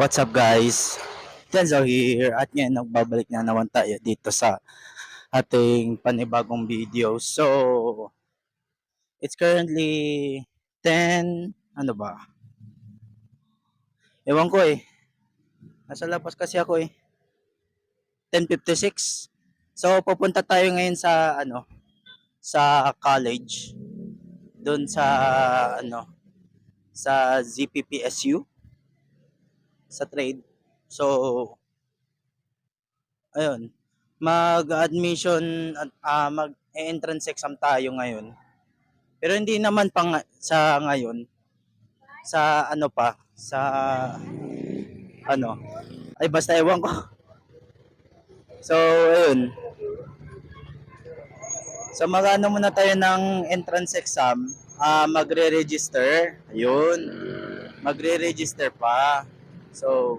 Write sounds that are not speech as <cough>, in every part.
What's up guys? Janzo here at ngayon nagbabalik na naman tayo dito sa ating panibagong video. So, it's currently 10, ano ba? Ewan ko eh. Nasa labas kasi ako eh. 10.56. So, pupunta tayo ngayon sa, ano, sa college. Doon sa, ano, sa ZPPSU sa trade. So, ayun, mag-admission at ah, mag-entrance exam tayo ngayon. Pero hindi naman pa nga- sa ngayon. Sa ano pa, sa ano, ay basta ewan ko. So, ayun. So, mag-ano muna tayo ng entrance exam. Ah, magre-register. Ayun. Magre-register pa. So,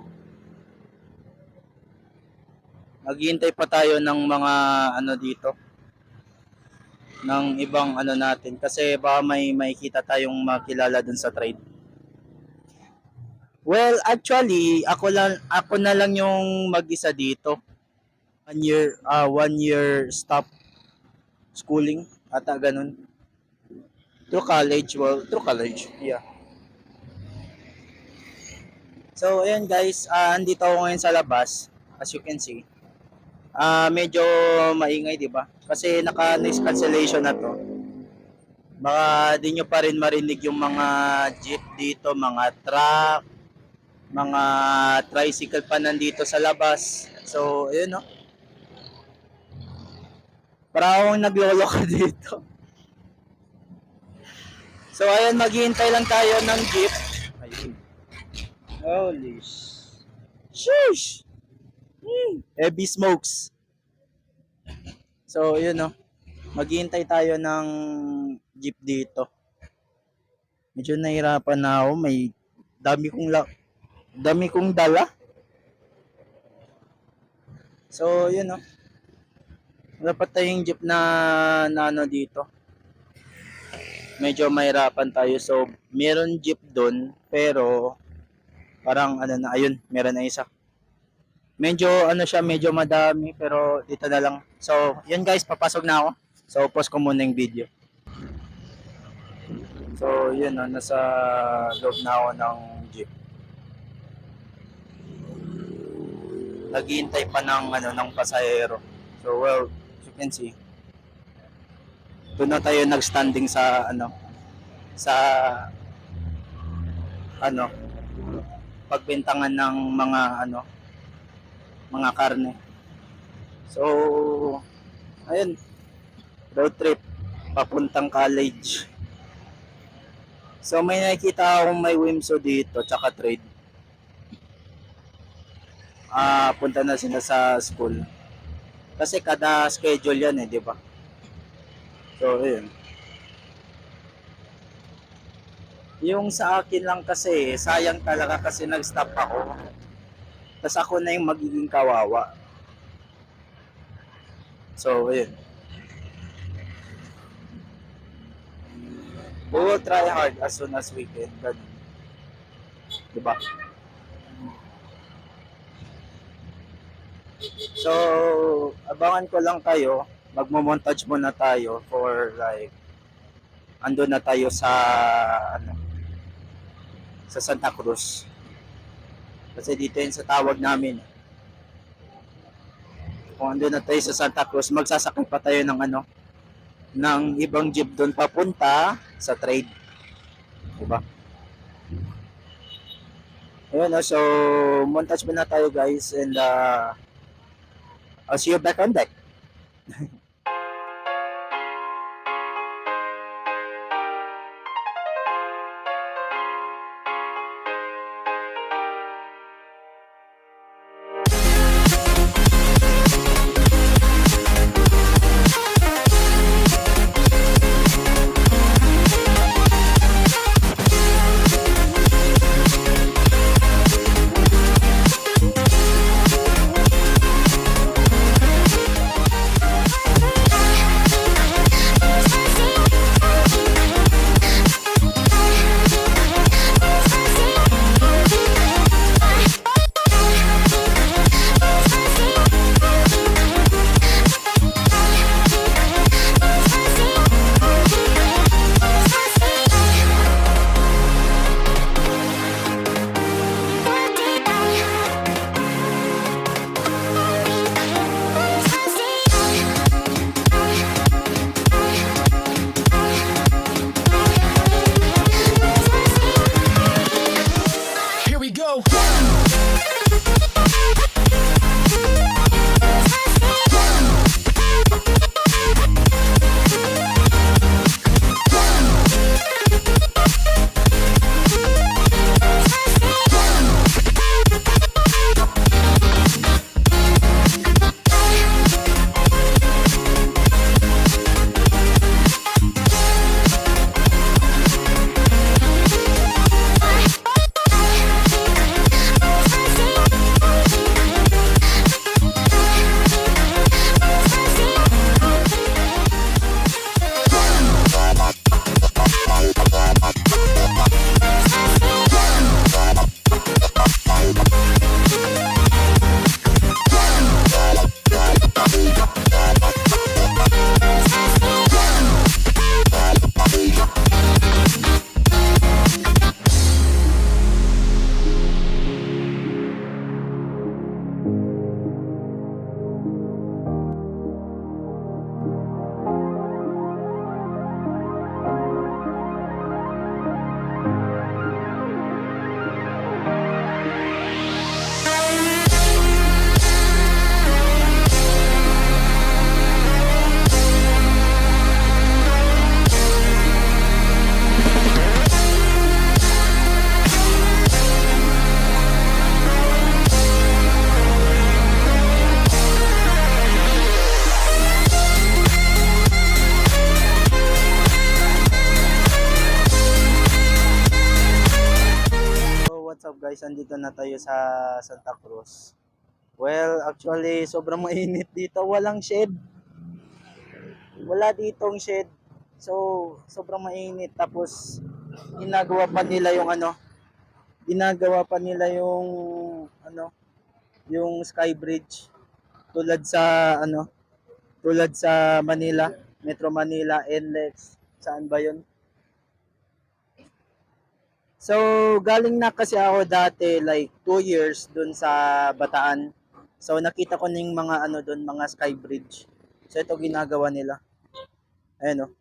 maghihintay pa tayo ng mga ano dito ng ibang ano natin kasi baka may makikita tayong makilala dun sa trade. Well, actually, ako lang ako na lang yung mag-isa dito. One year uh, one year stop schooling ata ganun. Through college, well, through college. Yeah. So, ayan guys, ah andito ako ngayon sa labas, as you can see. Ah, medyo maingay, 'di ba? Kasi naka noise cancellation na 'to. Baka di nyo pa rin marinig yung mga jeep dito, mga truck, mga tricycle pa nandito sa labas. So, ayun no. Para akong nagloloko <laughs> dito. So, ayan, maghihintay lang tayo ng jeep. Holy sh... Sheesh! Hmm, heavy smokes. So, yun no. Maghihintay tayo ng jeep dito. Medyo nahirapan na ako. May dami kong la dami kong dala. So, yun no. Pa tayong jeep na, na ano dito. Medyo mahirapan tayo. So, meron jeep doon. Pero, parang ano na, ayun, meron na isa. Medyo ano siya, medyo madami pero dito na lang. So, yun guys, papasok na ako. So, pause ko muna yung video. So, yun no, nasa loob na ako ng jeep. Naghihintay pa ng ano ng pasahero. So, well, you can see, doon na tayo nagstanding sa ano sa ano pagbintangan ng mga ano mga karne. So ayun road trip papuntang college. So may nakikita akong may Wimso dito tsaka trade. Ah, punta na sila sa school. Kasi kada schedule yan eh, di ba? So, ayun. Yung sa akin lang kasi, sayang talaga kasi nag-stop ako. Tapos ako na yung magiging kawawa. So, ayun. We will try hard as soon as we can. Ganun. Diba? So, abangan ko lang kayo. Magmo-montage muna tayo for like ando na tayo sa ano sa Santa Cruz. Kasi dito yun sa tawag namin. Kung ando na tayo sa Santa Cruz, magsasakay pa tayo ng ano ng ibang jeep doon papunta sa trade. Diba? Ayun, so montage muna tayo guys and uh, I'll see you back on deck. <laughs> tayo sa Santa Cruz. Well, actually, sobrang mainit dito. Walang shed. Wala ditong shed. So, sobrang mainit. Tapos, ginagawa pa nila yung ano, ginagawa pa nila yung, ano, yung sky bridge. Tulad sa, ano, tulad sa Manila, Metro Manila, NLEX. Saan ba yun? So, galing na kasi ako dati like 2 years dun sa Bataan. So, nakita ko na yung mga ano dun, mga sky bridge. So, ito ginagawa nila. Ayan o.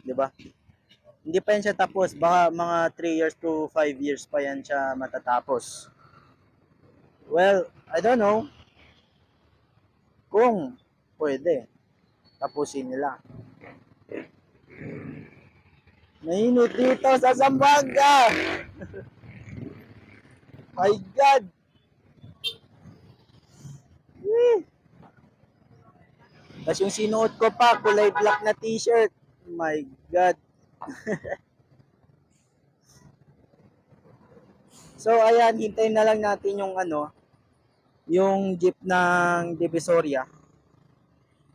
Di ba? Hindi pa yan siya tapos. Baka mga 3 years to 5 years pa yan siya matatapos. Well, I don't know. Kung pwede, tapusin nila. Mainit dito sa Zamboanga. My God. Tapos yung sinuot ko pa, kulay black na t-shirt. My God. <laughs> so, ayan, hintayin na lang natin yung ano, yung jeep ng Divisoria.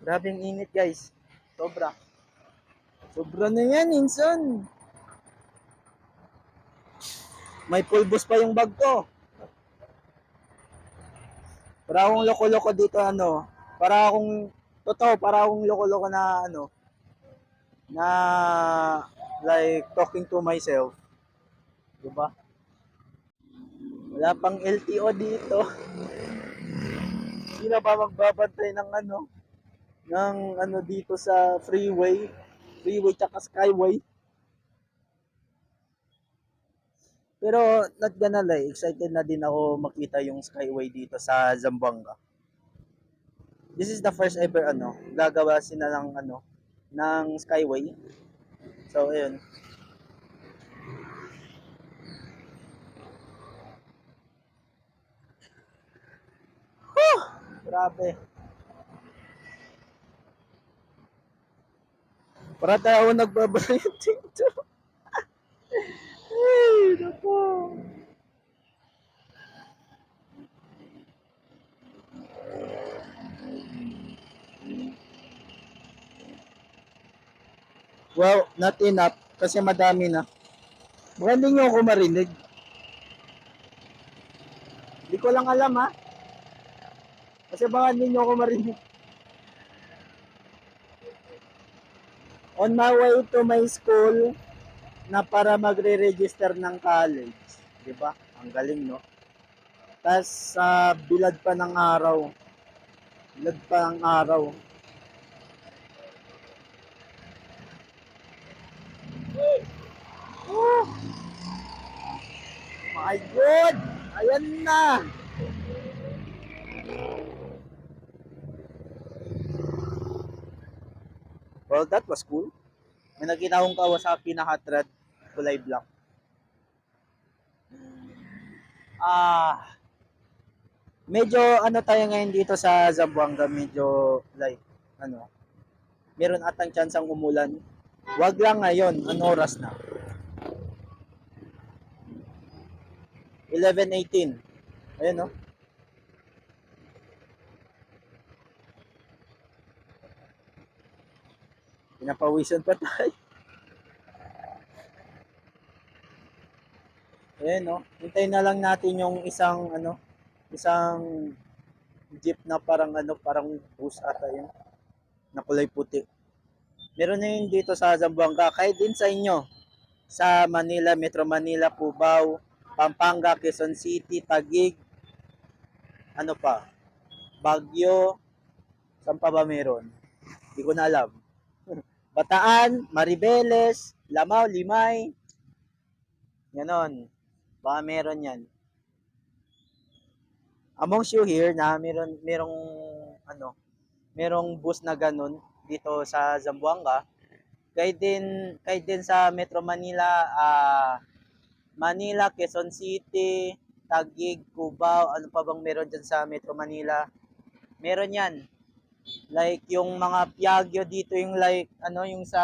Grabe ang init, guys. Sobra. Sobra na yan, insan. May pulbos pa yung bag ko. Para akong loko-loko dito, ano. Para akong, totoo, para akong loko-loko na, ano, na, like, talking to myself. Diba? Wala pang LTO dito. Sino ba magbabantay ng ano, ng ano dito sa freeway? Freeway tsaka skyway. Pero not gonna lie, excited na din ako makita yung skyway dito sa Zamboanga. This is the first ever ano, gagawa sila ng ano, ng skyway. So ayun. Whew! Grabe. Para tayo nagbabayad dito. Ay, naku. Well, not enough kasi madami na. Baka hindi nyo ako marinig. Hindi ko lang alam ha. Kasi baka hindi nyo ako marinig. On my way to my school na para magre-register ng college. 'Di ba? Ang galing, no? Tapos sa bilad pa ng araw. Bilad pa ng araw. Oh! My God! Ayan na! Well, that was cool. May nakita akong Kawasaki na hot rod, kulay black. Ah, medyo ano tayo ngayon dito sa Zamboanga, medyo like, ano, meron atang chance ang umulan. Wag lang ngayon, ano oras na? 11.18. Ayun, no? Pinapawisan pa tayo. Ayan, no? Hintayin na lang natin yung isang, ano, isang jeep na parang, ano, parang bus ata yun. Na kulay puti. Meron na yun dito sa Zamboanga. Kahit din sa inyo. Sa Manila, Metro Manila, Cubao, Pampanga, Quezon City, Taguig, ano pa, Baguio, saan pa ba meron? Hindi ko na alam. Bataan, Maribeles, Lamao, Limay. Ganon. Baka meron yan. Amongst you here na meron merong ano, merong bus na ganun dito sa Zamboanga. Kaya din kaya din sa Metro Manila, ah Manila, Quezon City, Taguig, Cubao, ano pa bang meron dyan sa Metro Manila? Meron yan. Like yung mga Piaggio dito yung like ano yung sa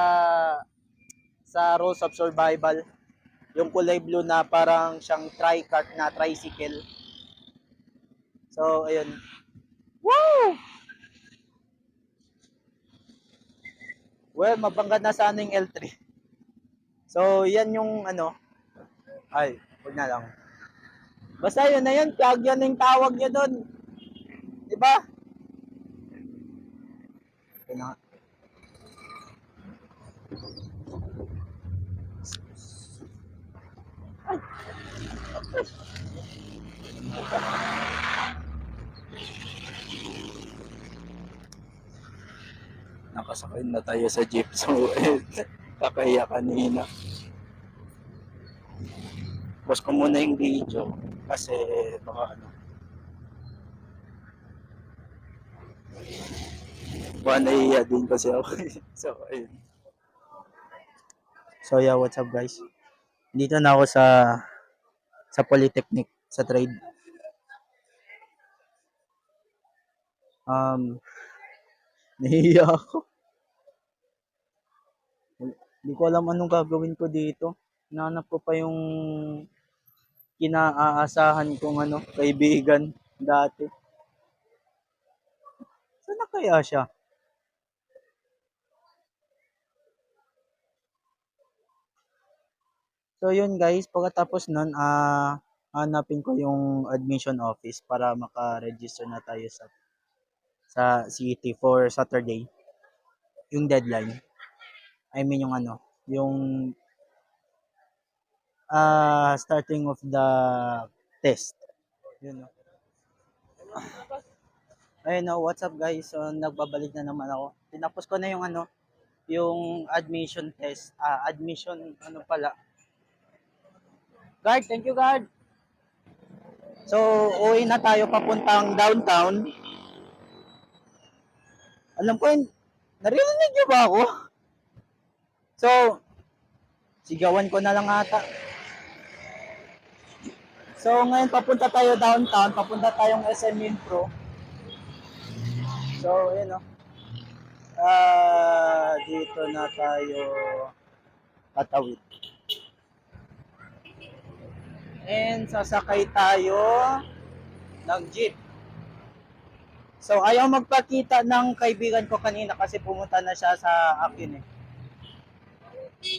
sa Rules of Survival. Yung kulay blue na parang siyang tri-cart na tricycle. So, ayun. Woo! Well, mabangga na sana yung L3. So, yan yung ano. Ay, huwag na lang. Basta yun na yun. Plug yan yung tawag niya doon. Diba? Ito na nga. Nakasakay na tayo sa jeep. <laughs> So, kakahiya kanina. Pause ko muna yung video kasi baka ano. Baka nahihiya din kasi ako. <laughs> so, ayun. So, yeah, what's up guys? Dito na ako sa sa Polytechnic, sa trade. Um, <laughs> nahihiya ako. Hindi ko alam anong gagawin ko dito. Nanap ko pa yung kinaasahan kong ano, kaibigan dati. Saan na kaya siya? So yun guys, pagkatapos nun, ah hanapin ko yung admission office para maka-register na tayo sa sa city for Saturday. Yung deadline. I mean yung ano, yung ah starting of the test. Yun no. Ayun no, what's up guys? So nagbabalik na naman ako. Tinapos ko na yung ano, yung admission test. Ah, admission ano pala. Guard, thank you guard. So, uwi na tayo papuntang downtown. Alam ko, naririnig niyo ba ako? So, sigawan ko na lang ata. So, ngayon papunta tayo downtown, papunta tayong SM Pro. So, yun o. Ah, dito na tayo tatawid. And sasakay tayo ng jeep. So, ayaw magpakita ng kaibigan ko kanina kasi pumunta na siya sa akin eh.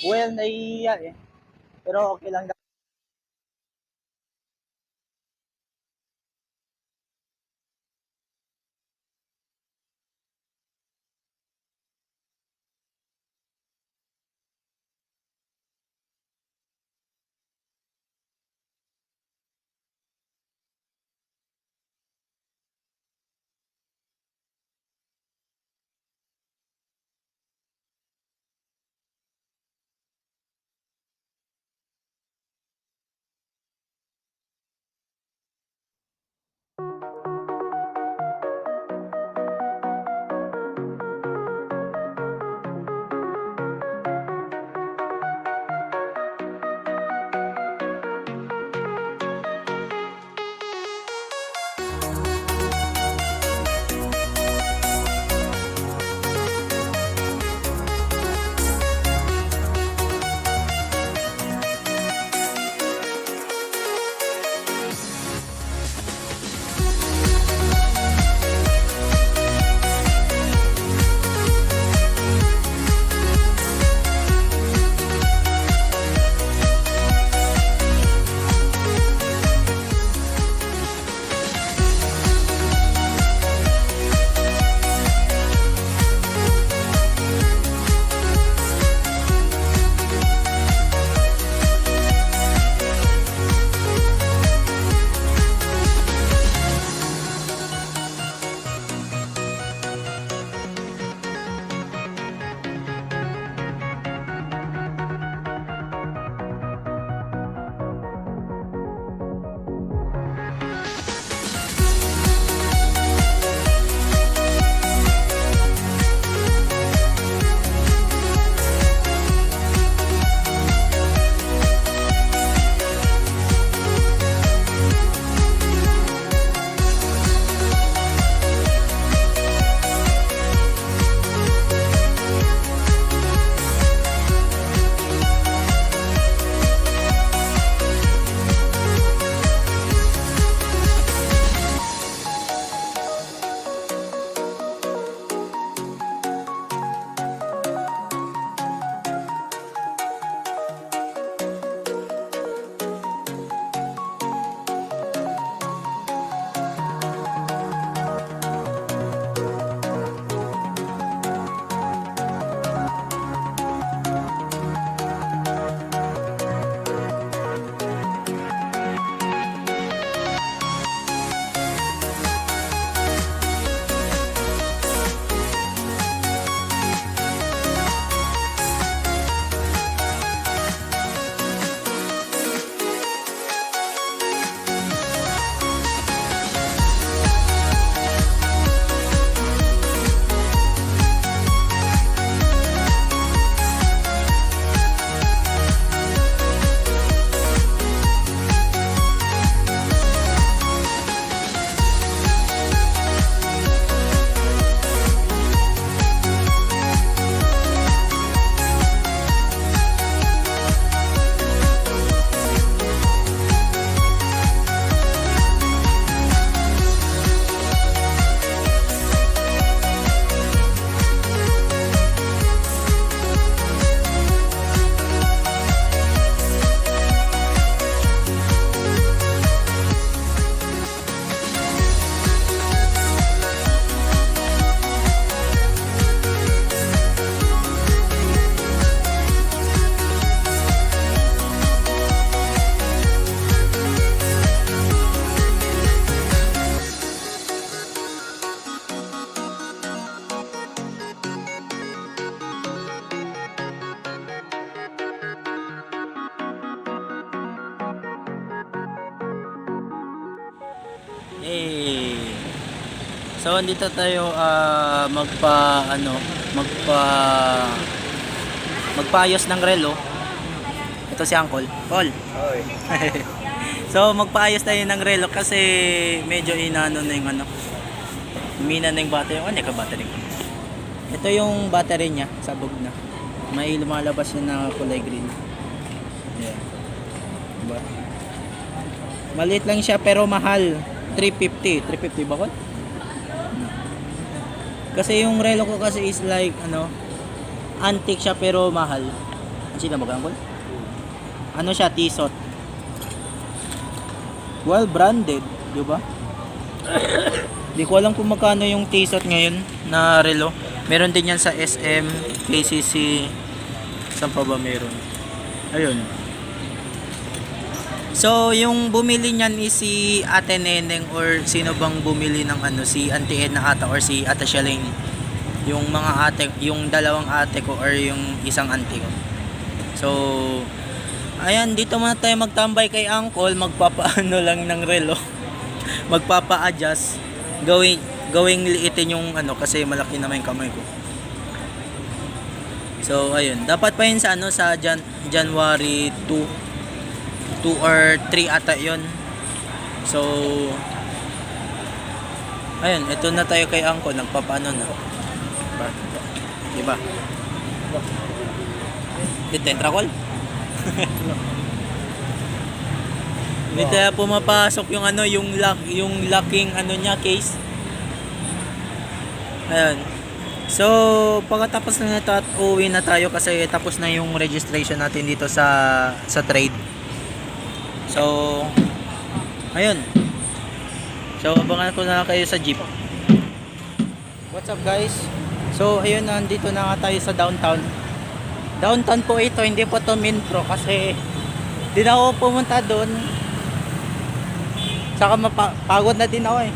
Well, naiiya eh. Pero okay lang So andito tayo ah, magpa ano, magpa magpaayos ng relo. Ito si Uncle. Paul. Oy. <laughs> so magpaayos tayo ng relo kasi medyo inano na yung ano. Mina na yung battery. Ano ka battery ko? Ito yung battery niya, sabog na. May lumalabas yun na kulay green. Yeah. Diba? Maliit lang siya pero mahal. 350. 350 ba ko? Kasi yung relo ko kasi is like ano, antique siya pero mahal. Sino ba ko? Ano siya, Tissot. Well branded, di ba? Di ko alam kung magkano yung Tissot ngayon na relo. Meron din yan sa SM, KCC, saan pa ba meron? Ayun. So, yung bumili niyan is si Ate Neneng or sino bang bumili ng ano, si Auntie Edna ata or si Ate Shalane. Yung mga ate, yung dalawang ate ko or yung isang auntie ko. So, ayan, dito muna tayo magtambay kay Uncle, magpapaano lang ng relo. <laughs> Magpapa-adjust. Gawing, gawing liitin yung ano, kasi malaki naman yung kamay ko. So, ayun. Dapat pa yun sa ano, sa Jan January 2. 2 or 3 ata yon So, ayun, ito na tayo kay Angko, nagpapaano na. Diba? Diba? Dito, entra <laughs> call? Hindi tayo pumapasok yung ano, yung lock, yung locking ano niya case. Ayun. So, pagkatapos na nito at uwi na tayo kasi tapos na yung registration natin dito sa sa trade. So, ayun. So, abangan ko na kayo sa jeep. What's up guys? So, ayun, nandito na nga tayo sa downtown. Downtown po ito, hindi po to Minpro kasi di na ako pumunta doon. Saka mapagod na din ako eh.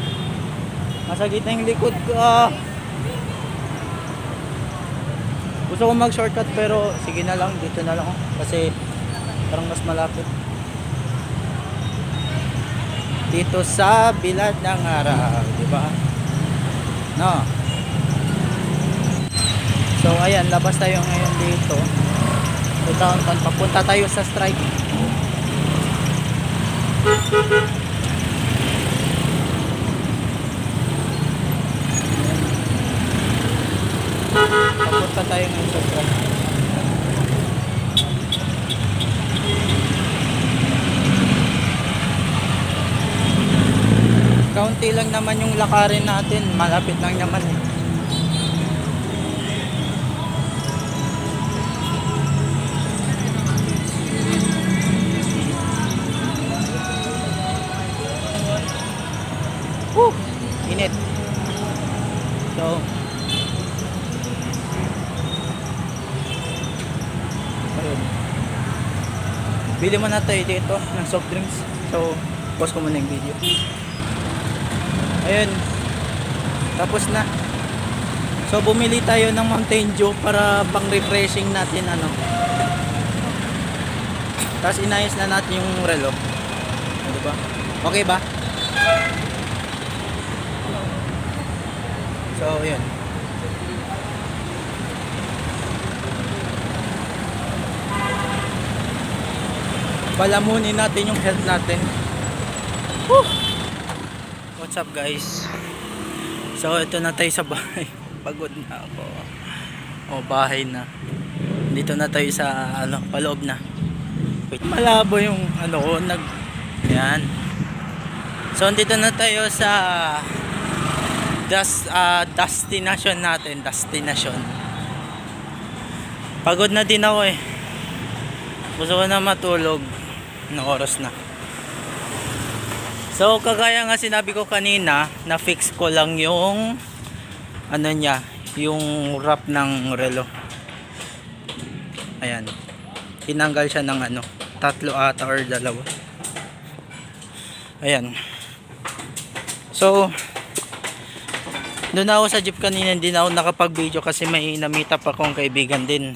Masagit na yung likod ko. ah. Gusto ko mag-shortcut pero sige na lang, dito na lang ako. Kasi parang mas malapit dito sa Bilad ng Araw, di ba? No. So ayan, labas tayo ngayon dito. Sa downtown, papunta tayo sa strike. Papunta tayo ngayon sa strike. Kaunti lang naman yung lakarin natin. Malapit lang naman eh. Woo! Init. So. Bili mo na tayo dito ng soft drinks. So, pause ko muna yung video. Ayun. Tapos na. So bumili tayo ng Mountain Dew para pang refreshing natin ano. Tapos inayos na natin yung relo. Ano ba? Okay ba? So, yun. Palamunin natin yung health natin. Woo! What's up guys? So ito na tayo sa bahay. <laughs> Pagod na ako. O bahay na. Dito na tayo sa ano, paloob na. Wait, malabo yung ano ko nag Yan. So dito na tayo sa das ah, destination natin, destination. Pagod na din ako eh. Gusto ko na matulog. Na oras na. So, kagaya nga sinabi ko kanina, na-fix ko lang yung ano niya, yung wrap ng relo. Ayan. Tinanggal siya ng ano, tatlo ata or dalawa. Ayan. So, doon ako sa jeep kanina, hindi na ako nakapag-video kasi may namita pa akong kaibigan din.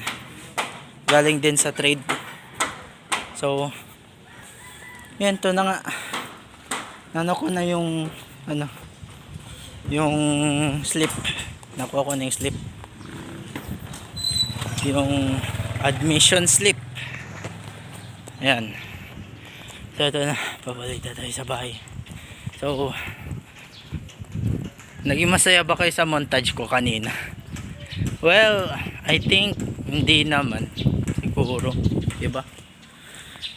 Galing din sa trade. So, yan to na nga ano ko na yung ano yung slip. Nakuha ko na yung slip. Yung admission slip. Ayan. So ito na, pabalik tayo sa bahay. So, naging masaya ba kayo sa montage ko kanina? Well, I think hindi naman. Siguro, 'di ba?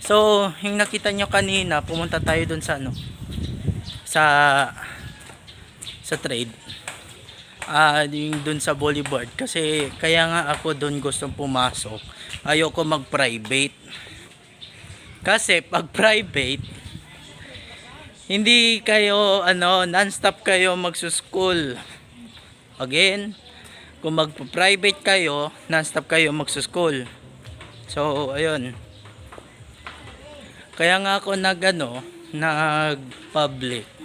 So, yung nakita nyo kanina, pumunta tayo dun sa ano? Sa sa trade. Ah, yung dun sa boulevard kasi kaya nga ako dun gustong pumasok. Ayoko mag-private. Kasi pag private, hindi kayo ano, non-stop kayo magsuschool. Again, kung mag-private kayo, non-stop kayo magsuschool. So, ayun. Kaya nga ako nag ano, nag-public.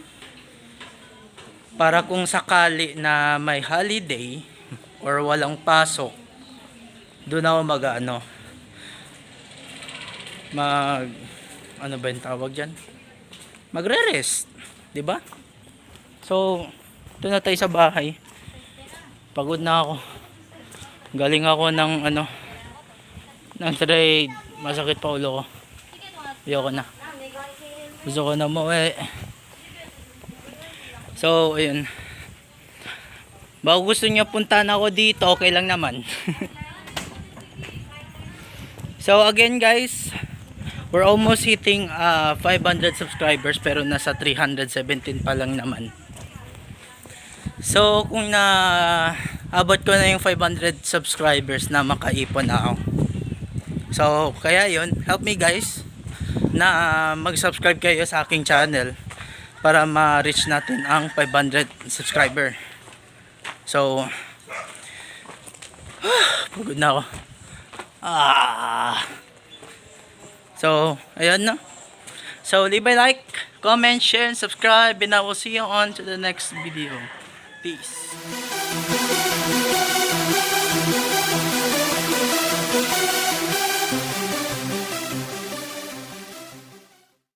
Para kung sakali na may holiday or walang pasok, doon ako mag ano, mag ano ba yung tawag dyan? Magre-rest, ba? So, doon na tayo sa bahay. Pagod na ako. Galing ako ng ano ng trade. Masakit pa ulo ko. Ayoko na. Gusto ko na umuwi. So, ayun. Baka gusto niyo puntahan ako dito, okay lang naman. <laughs> so, again guys, we're almost hitting uh, 500 subscribers pero nasa 317 pa lang naman. So, kung na abot ko na yung 500 subscribers na makaipon na ako. So, kaya yun, help me guys na uh, mag-subscribe kayo sa aking channel para ma-reach natin ang 500 subscriber. So <sighs> pagod na ako. Ah. So ayan na. So leave a like comment, share, and subscribe and I will see you on to the next video. Peace.